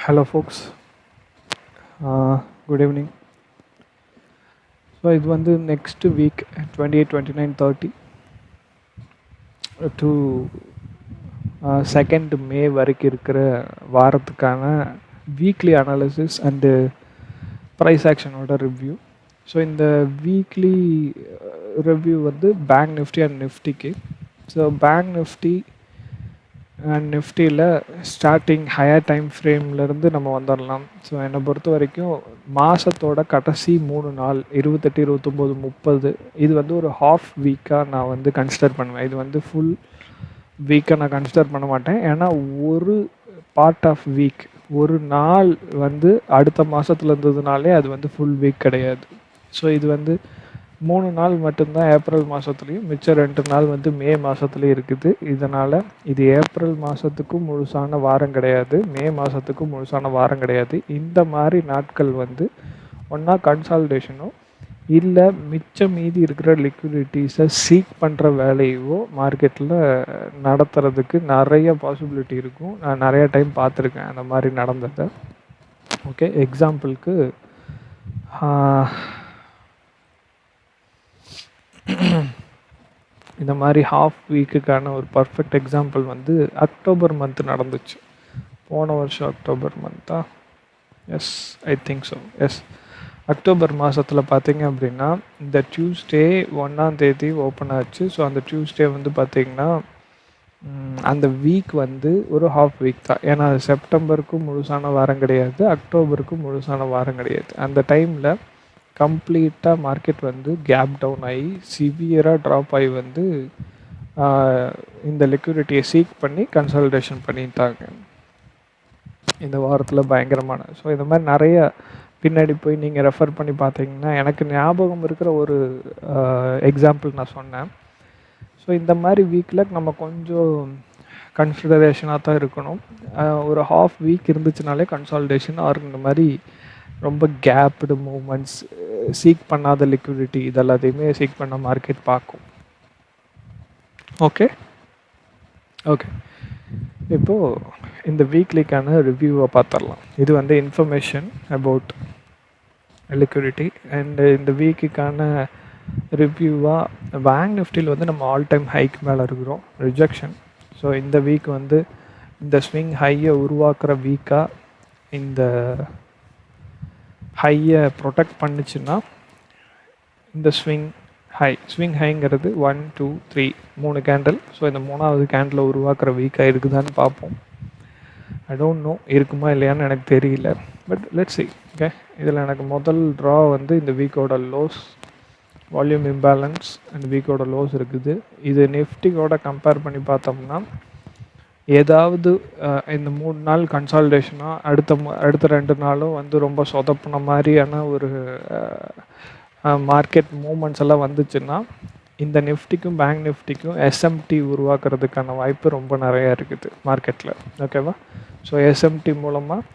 Hello folks good evening so இது வந்து next week twenty eight twenty nine thirty to second May வரைக்கும் இருக்கிற வாரத்துக்கான வீக்லி அனாலிசிஸ் அண்டு ப்ரைஸ் ஆக்ஷனோட review so இந்த வீக்லி ரிவ்யூ வந்து பேங்க் நிஃப்டி அண்ட் நிஃப்டிக்கு ஸோ பேங்க் நிஃப்டி அண்ட் நிஃப்டியில் ஸ்டார்டிங் ஹையர் டைம் ஃப்ரேம்லேருந்து நம்ம வந்துடலாம் ஸோ என்னை பொறுத்த வரைக்கும் மாதத்தோட கடைசி மூணு நாள் இருபத்தெட்டு இருபத்தொம்போது முப்பது இது வந்து ஒரு ஹாஃப் வீக்காக நான் வந்து கன்சிடர் பண்ணுவேன். இது வந்து ஃபுல் வீக்காக நான் கன்சிடர் பண்ண மாட்டேன். ஏன்னா ஒரு பார்ட் ஆஃப் வீக் ஒரு நாள் வந்து அடுத்த மாதத்துல இருந்ததுனாலே அது வந்து ஃபுல் வீக் கிடையாது. ஸோ இது வந்து மூணு நாள் மட்டும்தான் ஏப்ரல் மாதத்துலேயும் மிச்சம் ரெண்டு நாள் வந்து மே மாதத்துலேயும் இருக்குது. இதனால் இது ஏப்ரல் மாதத்துக்கும் முழுசான வாரம் கிடையாது. மே மாதத்துக்கும் முழுசான வாரம் கிடையாது. இந்த மாதிரி நாட்கள் வந்து ஒன்றா கன்சால்டேஷனோ இல்லை மிச்சம் மீதி இருக்கிற லிக்விடிட்டிஸை சீக் பண்ணுற வேலையவோ மார்க்கெட்டில் நடத்துறதுக்கு நிறைய பாசிபிலிட்டி இருக்கும். நான் நிறைய டைம் பார்த்துருக்கேன் அந்த மாதிரி நடந்ததை. ஓகே எக்ஸாம்பிளுக்கு இந்த மாதிரி ஹாஃப் வீக்குக்கான ஒரு பர்ஃபெக்ட் எக்ஸாம்பிள் வந்து அக்டோபர் மந்த் நடந்துச்சு. போன வருஷம் October மந்த்தா yes I think so yes October மாதத்தில் பார்த்தீங்க அப்படின்னா இந்த டியூஸ்டே ஒன்றாம் தேதி ஓப்பன் ஆச்சு. ஸோ அந்த டியூஸ்டே வந்து பார்த்திங்கன்னா அந்த வீக் வந்து ஒரு ஹாஃப் வீக் தான். ஏன்னா அது செப்டம்பருக்கும் முழுசான வாரம் கிடையாது அக்டோபருக்கும் முழுசான வாரம் கிடையாது. அந்த டைமில் கம்ப்ளீட்டாக மார்க்கெட் வந்து கேப் டவுன் ஆகி சிவியராக ட்ராப் ஆகி வந்து இந்த லிக்விடிட்டியை சீக் பண்ணி கன்சல்டேஷன் பண்ணிட்டாங்க. இந்த வாரத்தில் பயங்கரமான. ஸோ இந்த மாதிரி நிறைய பின்னாடி போய் நீங்கள் ரெஃபர் பண்ணி பார்த்தீங்கன்னா எனக்கு ஞாபகம் இருக்கிற ஒரு எக்ஸாம்பிள் நான் சொன்னேன். ஸோ இந்த மாதிரி வீக்கில் நம்ம கொஞ்சம் கன்சிடரேஷனாக தான் இருக்கணும். ஒரு ஹாஃப் வீக் இருந்துச்சுனாலே கன்சால்டேஷன் ஆர் இந்த மாதிரி ரொம்ப கேப்டு மூமெண்ட்ஸ் சீக் பண்ணாத லிக்விடிட்டி இதெல்லாத்தையுமே சீக் பண்ண மார்க்கெட் பார்க்கும். ஓகே ஓகே இப்போது இந்த வீக்லிக்கான ரிவ்யூவை பார்த்துடலாம். இது வந்து இன்ஃபர்மேஷன் அபவுட் லிக்விடிட்டி அண்டு இந்த வீக்குக்கான ரிவ்யூவாக பேங்க் நிஃப்டியில் வந்து நம்ம ஆல் டைம் ஹைக் மேலே இருக்கிறோம். ரிஜெக்ஷன் ஸோ இந்த வீக் வந்து இந்த ஸ்விங் ஹையை உருவாக்குற வீக்காக இந்த ஹையை ப்ரொடெக்ட் பண்ணுச்சுன்னா இந்த ஸ்விங் ஹை ஸ்விங் ஹைங்கிறது ஒன் டூ த்ரீ மூணு கேண்டில் ஸோ இந்த மூணாவது கேண்டில் உருவாக்குற வீக்காக இருக்குதான்னு பார்ப்போம். ஐ டோன்ட் நோ இருக்குமா இல்லையான்னு எனக்கு தெரியல. பட் லெட்ஸ் சி ஓகே இதில் எனக்கு முதல் ட்ரா வந்து இந்த வீக்கோட லோஸ் வால்யூம் இம்பேலன்ஸ் அண்ட் வீக்கோட லோஸ் இருக்குது. இது நிஃப்டியோட கம்பேர் பண்ணி பார்த்தோம்னா ஏதாவது இந்த மூணு நாள் கன்சால்டேஷனாக அடுத்த அடுத்த ரெண்டு நாளும் வந்து ரொம்ப சொதப்பின மாதிரியான ஒரு மார்க்கெட் மூமெண்ட்ஸ் எல்லாம் வந்துச்சுன்னா இந்த நிஃப்டிக்கும் பேங்க் நிஃப்டிக்கும் எஸ்எம்டி உருவாக்குறதுக்கான வாய்ப்பு ரொம்ப நிறையா இருக்குது மார்க்கெட்டில் ஓகேவா ஸோ எஸ்எம்டி மூலமாக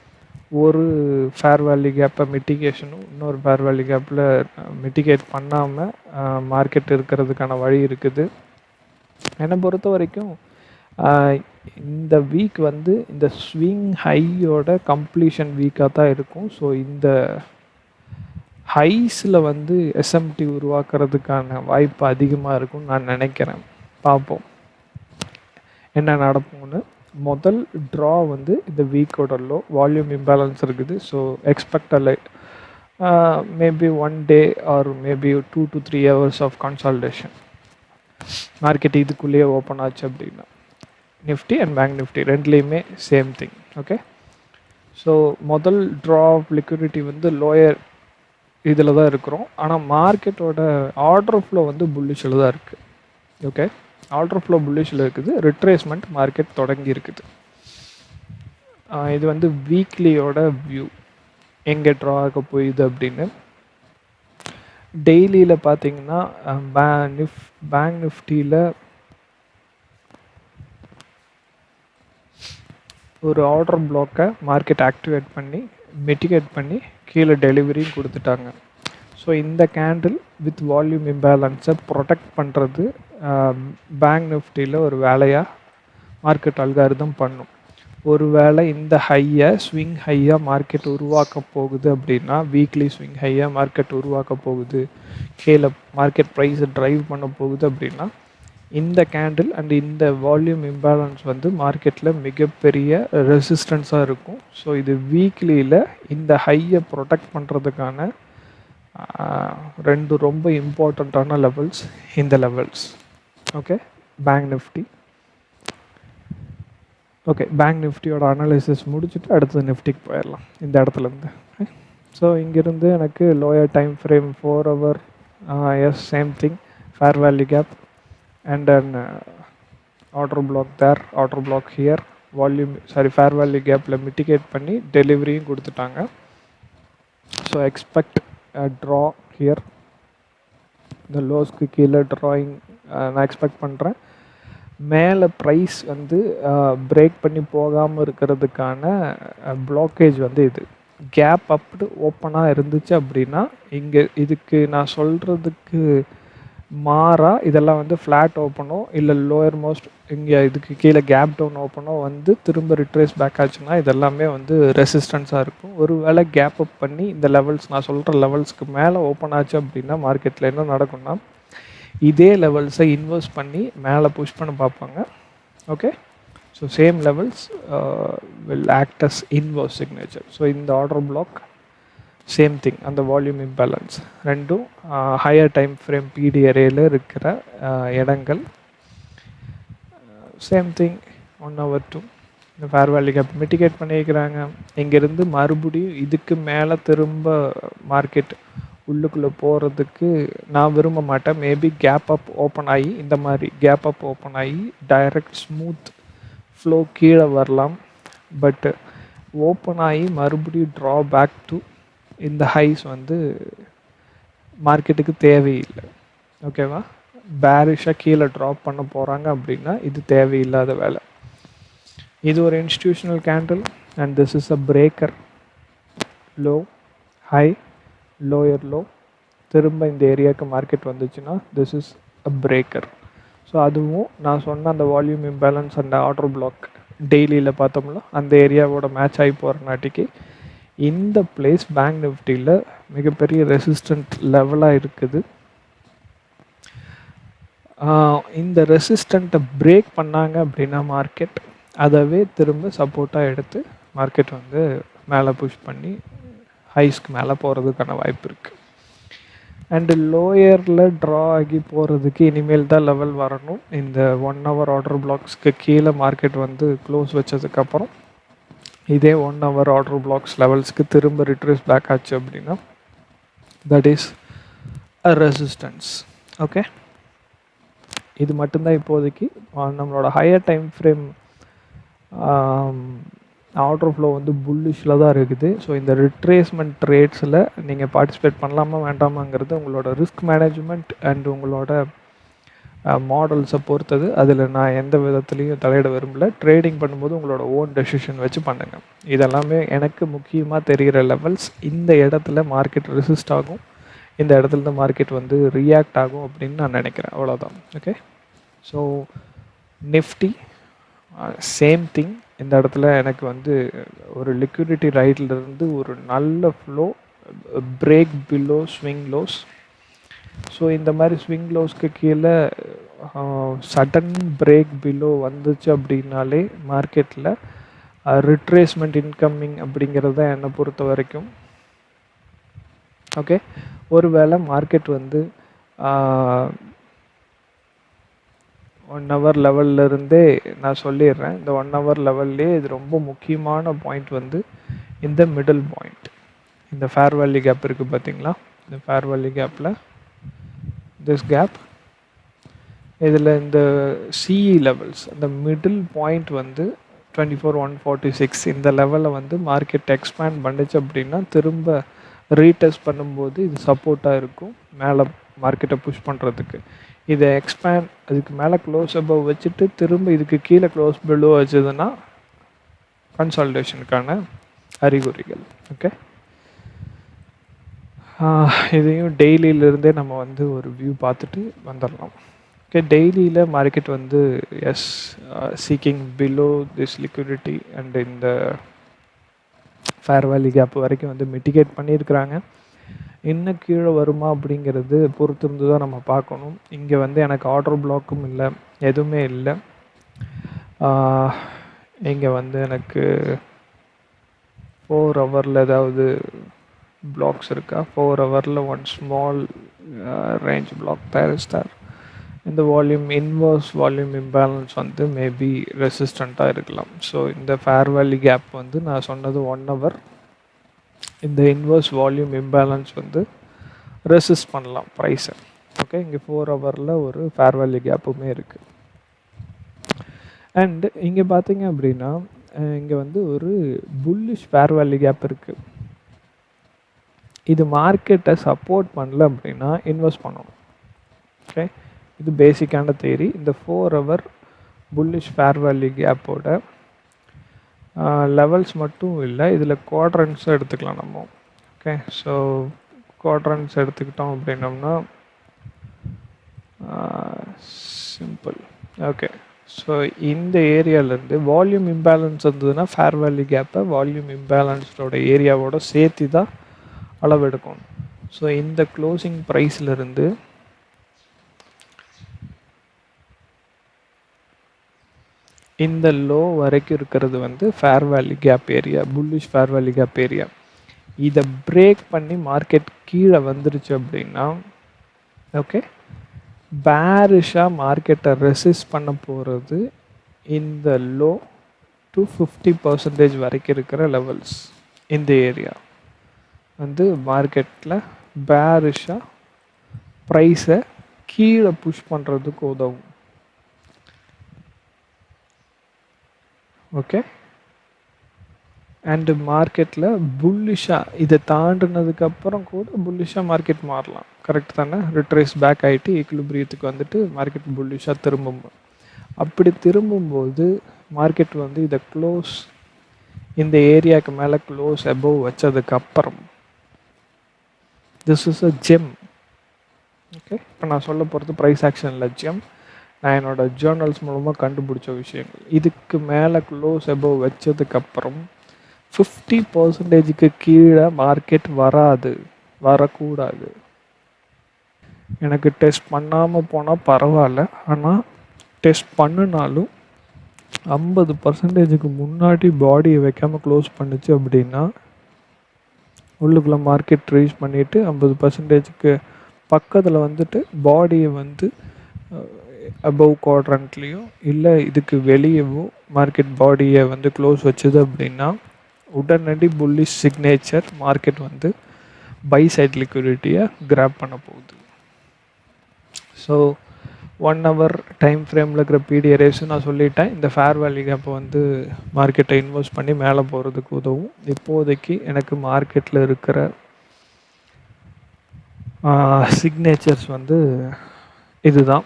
ஒரு ஃபேர் வேல்யூ கேப்பை மிட்டிகேஷனும் இன்னொரு ஃபேர் வேல்யூ கேப்பில் மிட்டிகேட் பண்ணாமல் மார்க்கெட் இருக்கிறதுக்கான வழி இருக்குது. என்னை பொறுத்த வரைக்கும் இந்த வீக் வந்து இந்த ஸ்விங் ஹையோட கம்ப்ளீஷன் வீக்காக தான் இருக்கும். ஸோ இந்த ஹைஸில் வந்து எஸ்எம்டி உருவாக்குறதுக்கான வாய்ப்பு அதிகமாக இருக்கும்னு நான் நினைக்கிறேன். பார்ப்போம். என்ன நடக்கும்னு? முதல் ட்ரா வந்து இந்த வீக்கோட லோ வால்யூம் இம்பேலன்ஸ் இருக்குது. So expect maybe one day or maybe two to three hours of consolidation market இதுக்குள்ளேயே ஓப்பன் ஆச்சு அப்படின்னா. நிஃப்டி அண்ட் பேங்க் நிஃப்டி ரெண்டுலேயுமே சேம் திங் ஓகே ஸோ முதல் ட்ரா ஆஃப் லிக்விடிட்டி வந்து லோயர் இதில் தான் இருக்கிறோம். ஆனால் மார்க்கெட்டோட ஆர்டர் ஃப்ளோ வந்து புல்லிஷில் தான் இருக்குது ஓகே ஆர்டர் ஃப்ளோ புல்லிஷில் இருக்குது ரிட்ரேஸ்மெண்ட் மார்க்கெட் தொடங்கி இருக்குது. இது வந்து வீக்லியோட வியூ எங்கே ட்ரா ஆக போயுது அப்படின்னு? டெய்லியில் பார்த்தீங்கன்னா பே நிஃப் பேங்க் நிஃப்டியில் ஒரு ஆர்டர் பிளாக்கை மார்க்கெட் ஆக்டிவேட் பண்ணி மிட்டிகேட் பண்ணி கீழே டெலிவரியும் கொடுத்துட்டாங்க. ஸோ இந்த கேண்டில் வித் வால்யூம் இம்பேலன்ஸை ப்ரொடெக்ட் பண்ணுறது பேங்க் நிஃப்டியில் ஒரு வேலையாக மார்க்கெட் அல்காரிதம் பண்ணும். ஒருவேளை இந்த ஹையை ஸ்விங் ஹையாக மார்க்கெட் உருவாக்க போகுது அப்படின்னா வீக்லி ஸ்விங் ஹையாக மார்க்கெட் உருவாக்க போகுது. கீழே மார்க்கெட் ப்ரைஸை ட்ரைவ் பண்ண போகுது அப்படின்னா இந்த கேண்டில் அண்ட் இந்த வால்யூம் இம்பேலன்ஸ் வந்து மார்க்கெட்டில் மிகப்பெரிய ரெசிஸ்டன்ஸாக இருக்கும். ஸோ இது வீக்லியில் இந்த ஹையை ப்ரொடெக்ட் பண்ணுறதுக்கான ரெண்டு ரொம்ப இம்பார்ட்டண்ட்டான லெவல்ஸ் இந்த levels okay bank Nifty okay bank நிஃப்டியோட அனாலிசிஸ் முடிச்சுட்டு அடுத்தது நிஃப்டிக்கு போயிடலாம் இந்த இடத்துலேருந்து ஸோ இங்கேருந்து எனக்கு lower time frame four hour yes same thing fair value gap and then order block there order block here volume sorry fair value கேப்பில் மிட்டிகேட் பண்ணி டெலிவரியும் கொடுத்துட்டாங்க. ஸோ எக்ஸ்பெக்ட் ட்ரா ஹியர் இந்த லோஸ்க்கு கீழே ட்ராயிங் uh, நான் expect பண்ணுறேன் மேலே price வந்து uh, பிரேக் பண்ணி போகாமல் இருக்கிறதுக்கான uh, பிளாக்கேஜ் வந்து இது. கேப் அப்படி ஓப்பனாக இருந்துச்சு அப்படின்னா இங்கே இதுக்கு நான் சொல்கிறதுக்கு மாறா இதெல்லாம் வந்து ஃப்ளாட் ஓப்பனோ இல்லை லோயர் மோஸ்ட் இங்கே இதுக்கு கீழே கேப் டவுன் ஓப்பனோ வந்து திரும்ப ரிட்ரேஸ் பேக் ஆச்சுன்னா இதெல்லாமே வந்து ரெசிஸ்டன்ஸாக இருக்கும். ஒரு வேளை கேப் அப் பண்ணி இந்த லெவல்ஸ் நான் சொல்கிற லெவல்ஸ்க்கு மேலே ஓப்பன் ஆச்சு அப்படின்னா மார்க்கெட்டில் என்ன நடக்கும்னா இதே லெவல்ஸை இன்வெஸ்ட் பண்ணி மேலே புஷ் பண்ண பார்ப்பாங்க. Okay so same levels will act as inverse signature so இந்த ஆர்டர் பிளாக் சேம் திங் அந்த வால்யூம் இம்பேலன்ஸ் ரெண்டும் ஹையர் டைம் ஃப்ரேம் பிடி அரேயில் இருக்கிற இடங்கள். Same thing one hour too இந்த ஃபேர் வேல்யூ கேப் மிட்டிகேட் பண்ணியிருக்கிறாங்க இங்கேருந்து மறுபடியும் இதுக்கு மேலே திரும்ப மார்க்கெட் உள்ளுக்குள்ளே போகிறதுக்கு நான் விரும்ப மாட்டேன். மேபி கேப் அப் ஓப்பன் ஆகி இந்த மாதிரி கேப் அப் ஓப்பன் ஆகி டைரக்ட் ஸ்மூத் ஃப்ளோ கீழே வரலாம். பட்டு ஓப்பன் ஆகி மறுபடியும் ட்ரா பேக் டு இந்த ஹைஸ் வந்து மார்க்கெட்டுக்கு தேவையில்லை. ஓகேவா? பேரிஷாக கீழே ட்ராப் பண்ண போகிறாங்க அப்படின்னா இது தேவையில்லாத வேலை. இது ஒரு institutional candle and this is a breaker low high lower low திரும்ப இந்த ஏரியாவுக்கு மார்க்கெட் வந்துச்சுன்னா this is a breaker so அதுவும் நான் சொன்ன அந்த வால்யூம் இம்பேலன்ஸ் அந்த ஆர்டர் பிளாக் டெய்லியில் பார்த்தோம்னா அந்த ஏரியாவோட மேட்ச் ஆகி போகிற நாட்டிக்கு இந்த பிளேஸ் பேங்க் நிஃப்டியில் மிகப்பெரிய ரெசிஸ்டன்ட் லெவலாக இருக்குது. இந்த ரெசிஸ்டண்ட்டை பிரேக் பண்ணாங்க அப்படின்னா மார்க்கெட் அதவே திரும்ப சப்போர்ட்டாக எடுத்து மார்க்கெட் வந்து மேலே புஷ் பண்ணி ஹைஸ்க்கு மேலே போகிறதுக்கான வாய்ப்பு இருக்குது அண்டு லோயரில் ட்ரா ஆகி போகிறதுக்கு இனிமேல் தான் லெவல் வரணும். இந்த ஒன் ஹவர் ஆர்டர் பிளாக்ஸ்க்கு கீழே மார்க்கெட் வந்து க்ளோஸ் வச்சதுக்கப்புறம் இதே ஒன் ஹவர் ஆர்டர் பிளாக்ஸ் லெவல்ஸ்க்கு திரும்ப ரிட்ரேஸ் பேக் ஆச்சு அப்படின்னா that is a resistance okay இது மட்டும்தான் இப்போதைக்கு. நம்மளோட higher time frame order flow வந்து புல்லிஷில் தான் இருக்குது. ஸோ இந்த ரிட்ரேஸ்மெண்ட் ட்ரேட்ஸில் நீங்கள் பார்ட்டிசிபேட் பண்ணலாமா வேண்டாமாங்கிறது உங்களோட ரிஸ்க் மேனேஜ்மெண்ட் அண்ட் உங்களோட மாடல்ஸை பொறுத்தது. அதில் நான் எந்த விதத்துலேயும் தலையிட விரும்பல. ட்ரேடிங் பண்ணும்போது உங்களோட ஓன் டெசிஷன் வச்சு பண்ணுங்கள் இதெல்லாமே எனக்கு முக்கியமாக தெரிகிற லெவல்ஸ் இந்த இடத்துல மார்க்கெட் ரெசிஸ்ட் ஆகும். இந்த இடத்துல மார்க்கெட் வந்து ரியாக்ட் ஆகும் அப்படின்னு நான் நினைக்கிறேன். அவ்வளோதான் okay so Nifty same thing இந்த இடத்துல எனக்கு வந்து ஒரு லிக்விடிட்டி ரைட்லேருந்து ஒரு நல்ல flow break below swing lows so இந்த மாதிரி ஸ்விங் லோஸ்க்கு கீழே சடன் பிரேக் பிலோ வந்துச்சு அப்படின்னாலே மார்க்கெட்டில் ரிட்ரேஸ்மெண்ட் இன்கம்மிங் அப்படிங்கிறது தான் என்னை பொறுத்த வரைக்கும். ஓகே ஒருவேளை மார்க்கெட் வந்து ஒன் ஹவர் லெவல்லேருந்தே நான் சொல்லிடுறேன். இந்த ஒன் ஹவர் லெவல்லே இது ரொம்ப முக்கியமான பாயிண்ட் வந்து இந்த மிடில் பாயிண்ட் இந்த ஃபேர் வேல்யூ கேப் இருக்குது பார்த்தீங்களா இந்த ஃபேர் வேல்யூ கேப்பில் திஸ் கேப் இதில் இந்த சிஇ லெவல்ஸ் அந்த மிடில் பாயிண்ட் வந்து twenty four one forty six இந்த லெவலில் வந்து மார்க்கெட் எக்ஸ்பேண்ட் பண்ணுச்சு அப்படின்னா திரும்ப ரீடெஸ்ட் பண்ணும்போது இது சப்போர்ட்டாக இருக்கும் மேலே மார்க்கெட்டை புஷ் பண்ணுறதுக்கு இதை எக்ஸ்பேண்ட் அதுக்கு மேலே க்ளோஸ் அபவ் வச்சுட்டு திரும்ப இதுக்கு கீழே க்ளோஸ் பிலோ வச்சதுன்னா கன்சால்டேஷனுக்கான அறிகுறிகள் ஓகே இதையும் டெய்லியிலேருந்தே நம்ம வந்து ஒரு வியூ பார்த்துட்டு வந்துடலாம். ஓகே டெய்லியில் மார்க்கெட் வந்து is seeking below this liquidity and இந்த ஃபேர் வேலி கேப் வரைக்கும் வந்து மிட்டிகேட் பண்ணியிருக்கிறாங்க. இன்னும் கீழே வருமா அப்படிங்கிறது பொறுத்திருந்து தான் நம்ம பார்க்கணும். இங்கே வந்து எனக்கு ஆர்டர் பிளாக்கும் இல்லை எதுவுமே இல்லை. இங்கே வந்து எனக்கு ஃபோர் ஹவரில் ஏதாவது பிளாக்ஸ் இருக்கா? ஃபோர் ஹவரில் ஒன் ஸ்மால் ரேஞ்ச் பிளாக் தயாரிச்சிட்டார். இந்த வால்யூம் இன்வர்ஸ் வால்யூம் இம்பேலன்ஸ் வந்து மேபி ரெசிஸ்டண்ட்டாக இருக்கலாம். ஸோ இந்த ஃபேர் வேல்யூ கேப் வந்து நான் சொன்னது ஒன் ஹவர் இந்த இன்வர்ஸ் வால்யூம் இம்பேலன்ஸ் வந்து ரெசிஸ்ட் பண்ணலாம் ப்ரைஸை ஓகே இங்கே ஃபோர் ஹவரில் ஒரு ஃபேர் வேல்யூ கேப்புமே இருக்குது அண்ட் இங்கே பார்த்தீங்க அப்படின்னா இங்கே வந்து ஒரு புல்லிஷ் ஃபேர் வேல்யூ கேப் இருக்குது இது மார்க்கெட்டை சப்போர்ட் பண்ணல அப்படின்னா இன்வெஸ்ட் பண்ணணும். ஓகே இது பேசிக்கான தேரி இந்த four hour bullish fair value கேப்போட levels மட்டும் இல்லை. இதில் குவாட்ரன்ஸும் எடுத்துக்கலாம் நம்ம. ஓகே ஸோ குவாட்ரன்ஸ் எடுத்துக்கிட்டோம் அப்படின்னோம்னா சிம்பிள் ஓகே ஸோ இந்த ஏரியாவிலேருந்து வால்யூம் இம்பேலன்ஸ் இருந்ததுன்னா ஃபேர் கேப்பை வால்யூம் இம்பேலன்ஸோட ஏரியாவோட சேர்த்து தான் அளவெடுக்கும். ஸோ இந்த க்ளோசிங் ப்ரைஸ்லேருந்து இந்த லோ வரைக்கும் இருக்கிறது வந்து fair value gap area bullish fair value gap area இதை பிரேக் பண்ணி மார்க்கெட் கீழே வந்துருச்சு அப்படின்னா ஓகே பேரிஷாக மார்க்கெட்டை ரெசிஸ்ட் பண்ண போகிறது இந்த லோ டு ஃபிஃப்டி பர்சன்டேஜ் வரைக்கும் இருக்கிற லெவல்ஸ் இந்த ஏரியா வந்து மார்க்கெட்டில் பேரிஷாக ப்ரைஸை கீழே புஷ் பண்ணுறதுக்கு உதவும். ஓகே அண்டு மார்க்கெட்டில் புல்லிஷாக இதை தாண்டினதுக்கப்புறம் கூட புல்லிஷாக மார்க்கெட் மாறலாம். கரெக்ட் தானே? ரிட்ரேஸ் பேக் ஆகிட்டு ஈக்குலிபிரியத்துக்கு வந்துட்டு மார்க்கெட் புல்லிஷாக திரும்பும். அப்படி திரும்பும்போது மார்க்கெட் வந்து இதை க்ளோஸ் இந்த ஏரியாவுக்கு மேலே க்ளோஸ் அபவ் வச்சதுக்கப்புறம் this is a gem okay இப்போ நான் சொல்ல போகிறது ப்ரைஸ் ஆக்ஷனில் ஜெம் நான் என்னோடய ஜேர்னல்ஸ் மூலமாக கண்டுபிடிச்ச விஷயங்கள். இதுக்கு மேலே க்ளோஸ் அபவ் வச்சதுக்கப்புறம் ஃபிஃப்டி பர்சன்டேஜுக்கு கீழே மார்க்கெட் வராது. வரக்கூடாது. எனக்கு டெஸ்ட் பண்ணாமல் போனால் பரவாயில்ல. ஆனால் டெஸ்ட் பண்ணினாலும் ஐம்பது பர்சன்டேஜுக்கு முன்னாடி பாடியை வைக்காமல் க்ளோஸ் பண்ணுச்சு அப்படின்னா உள்ளுக்குள்ளே மார்க்கெட் ரீச் பண்ணிவிட்டு ஐம்பது பர்சன்டேஜுக்கு பக்கத்தில் வந்துட்டு பாடியை வந்து அபவ் குவாட்ரண்ட்லேயும் இல்லை இதுக்கு வெளியவும் மார்க்கெட் பாடியை வந்து க்ளோஸ் வச்சுது அப்படின்னா உடனடி புல்லிஷ் சிக்னேச்சர் மார்க்கெட் வந்து பை சைட் லிக்விடிட்டியை கிராப் பண்ண போகுது. ஸோ ஒன் ஹவர் டைம் ஃப்ரேமில் இருக்கிற பிடிஏ ரேஸும் நான் சொல்லிட்டேன். இந்த ஃபேர் வேல்யூ கேப்பை வந்து மார்க்கெட்டை இன்வெஸ்ட் பண்ணி மேலே போகிறதுக்கு உதவும். இப்போதைக்கு எனக்கு மார்க்கெட்டில் இருக்கிற சிக்னேச்சர்ஸ் வந்து இதுதான்.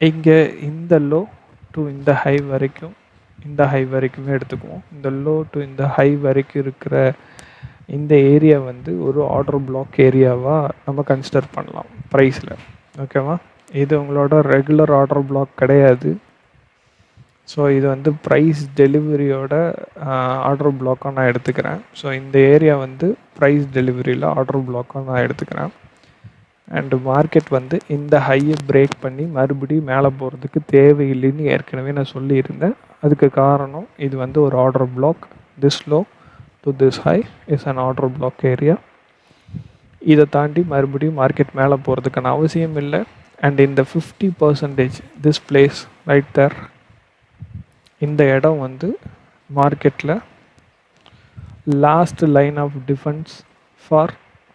இங்கே இந்த லோ டு இந்த ஹை வரைக்கும் இந்த ஹை வரைக்குமே எடுத்துக்குவோம். இந்த லோ டு இந்த ஹை வரைக்கும் இருக்கிற இந்த ஏரியா வந்து ஒரு ஆர்டர் பிளாக் ஏரியாவாக நம்ம கன்சிடர் பண்ணலாம் ப்ரைஸில் ஓகேவா இது உங்களோட ரெகுலர் ஆர்டர் பிளாக் கிடையாது. ஸோ இது வந்து ப்ரைஸ் டெலிவரியோட ஆர்டர் பிளாக்காக நான் எடுத்துக்கிறேன். ஸோ இந்த ஏரியா வந்து ப்ரைஸ் டெலிவரியில் ஆர்டர் பிளாக்காக நான் எடுத்துக்கிறேன். அண்டு மார்க்கெட் வந்து இந்த ஹையை பிரேக் பண்ணி மறுபடியும் மேலே போகிறதுக்கு தேவையில்லைன்னு ஏற்கனவே நான் சொல்லியிருந்தேன். அதுக்கு காரணம் இது வந்து ஒரு order block this low to this high is an order block area இதை தாண்டி மறுபடியும் மார்க்கெட் மேலே போகிறதுக்கான அவசியம் இல்லை. அண்ட் இந்த fifty percentage this place right there இந்த இடம் வந்து மார்க்கெட்டில் last line of defence for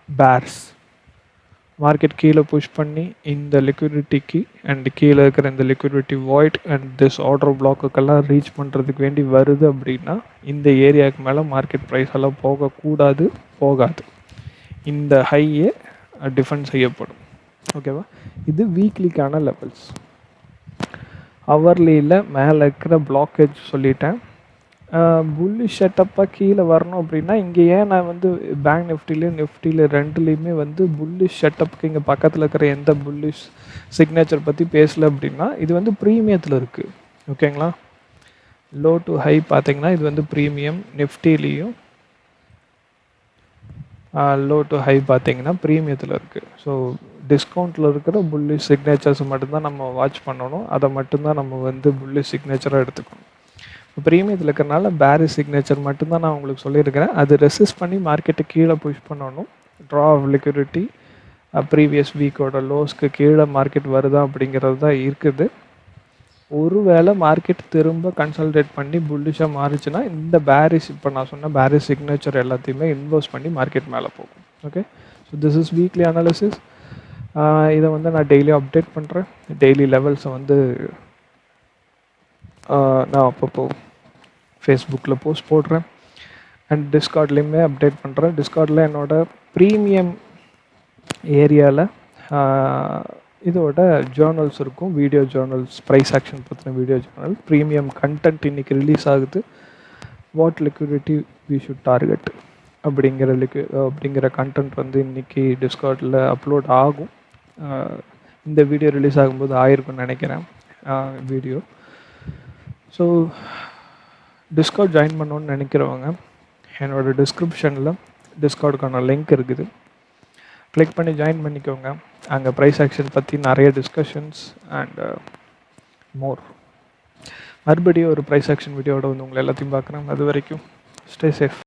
bears market கீழே புஷ் பண்ணி இந்த லிக்விடிட்டிக்கு அண்ட் கீழே இருக்கிற இந்த liquidity void and this order பிளாக்குக்கெல்லாம் reach பண்ணுறதுக்கு வேண்டி வருது அப்படின்னா இந்த ஏரியாவுக்கு மேலே மார்க்கெட் ப்ரைஸ் எல்லாம் போகக்கூடாது போகாது. இந்த ஹையே டிஃபெண்ட் செய்யப்படும். ஓகேவா? இது வீக்லிக்கான லெவல்ஸ் ஹவர்லியில் மேலே இருக்கிற பிளாக்கேஜ் சொல்லிட்டேன். புல்லி செட்டப்பாக கீழே வரணும் அப்படின்னா இங்கே ஏன் நான் வந்து பேங்க் நிஃப்டிலையும் நிஃப்டியில் ரெண்டுலேயுமே வந்து புல்லிஷ் செட்டப்புக்கு இங்கே பக்கத்தில் இருக்கிற எந்த புல்லிஷ் சிக்னேச்சர் பற்றி பேசல அப்படின்னா இது வந்து ப்ரீமியத்தில் இருக்குது ஓகேங்களா? லோ டு ஹை பார்த்தீங்கன்னா இது வந்து ப்ரீமியம் நிஃப்டிலேயும் லோ டு ஹை பார்த்தீங்கன்னா ப்ரீமியத்தில் இருக்குது ஸோ டிஸ்கவுண்ட்டில் இருக்கிற புல்லிஷ் சிக்னேச்சர்ஸ் மட்டும்தான் நம்ம வாட்ச் பண்ணணும். அதை மட்டும்தான் நம்ம வந்து புல்லிஷ் சிக்னேச்சராக எடுத்துக்கணும். இப்போ ப்ரீமியத்தில் இருக்கிறனால பேரி சிக்னேச்சர் மட்டும்தான் நான் உங்களுக்கு சொல்லியிருக்கிறேன். அது ரெசிஸ்ட் பண்ணி மார்க்கெட்டை கீழே புஷ் பண்ணணும். ட்ரா ஆஃப் லிக்யூரிட்டி ப்ரீவியஸ் வீக்கோட லோஸ்க்கு கீழே மார்க்கெட் வருதா அப்படிங்கிறது தான் இருக்குது. ஒருவேளை மார்க்கெட் திரும்ப கன்சல்டேட் பண்ணி புல்லிஷாக மாறிச்சுன்னா இந்த பேரிஸ் இப்போ நான் சொன்ன பேரிஸ் சிக்னேச்சர் எல்லாத்தையுமே இன்வெஸ்ட் பண்ணி மார்க்கெட் மேலே போகும். Okay so this is weekly analysis இதை வந்து நான் டெய்லி அப்டேட் பண்ணுறேன் டெய்லி லெவல்ஸை வந்து நான் அப்பப்போ ஃபேஸ்புக்கில் போஸ்ட் போடுறேன். அண்ட் டிஸ்கார்ட்லேயுமே அப்டேட் பண்ணுறேன் டிஸ்கார்டில் என்னோடய ப்ரீமியம் ஏரியாவில் இதோட ஜேர்னல்ஸ் இருக்கும். வீடியோ ஜேர்னல்ஸ் ப்ரைஸ் ஆக்ஷன் பற்றின வீடியோ ஜேர்னல் ப்ரீமியம் கண்டென்ட் இன்றைக்கி ரிலீஸ் ஆகுது. What liquidity we should target அப்படிங்கிற லிக்வி அப்படிங்கிற கண்டென்ட் வந்து இன்றைக்கி டிஸ்கார்டில் அப்லோட் ஆகும். இந்த வீடியோ ரிலீஸ் ஆகும்போது ஆயிருக்கும்னு நினைக்கிறேன். வீடியோ. ஸோ டிஸ்கவுண்ட் ஜாயின் பண்ணணுன்னு நினைக்கிறவங்க என்னோடய டிஸ்கிரிப்ஷனில் டிஸ்கவுண்ட்க்கான லிங்க் இருக்குது. கிளிக் பண்ணி ஜாயின் பண்ணிக்கோங்க. அங்கே ப்ரைஸ் ஆக்ஷன் பற்றி நிறைய டிஸ்கஷன்ஸ் அண்ட் மோர் மறுபடியும் ஒரு ப்ரைஸ் ஆக்ஷன் வீடியோட வந்து உங்களை எல்லாத்தையும் பார்க்குறேன். அது வரைக்கும் ஸ்டே சேஃப்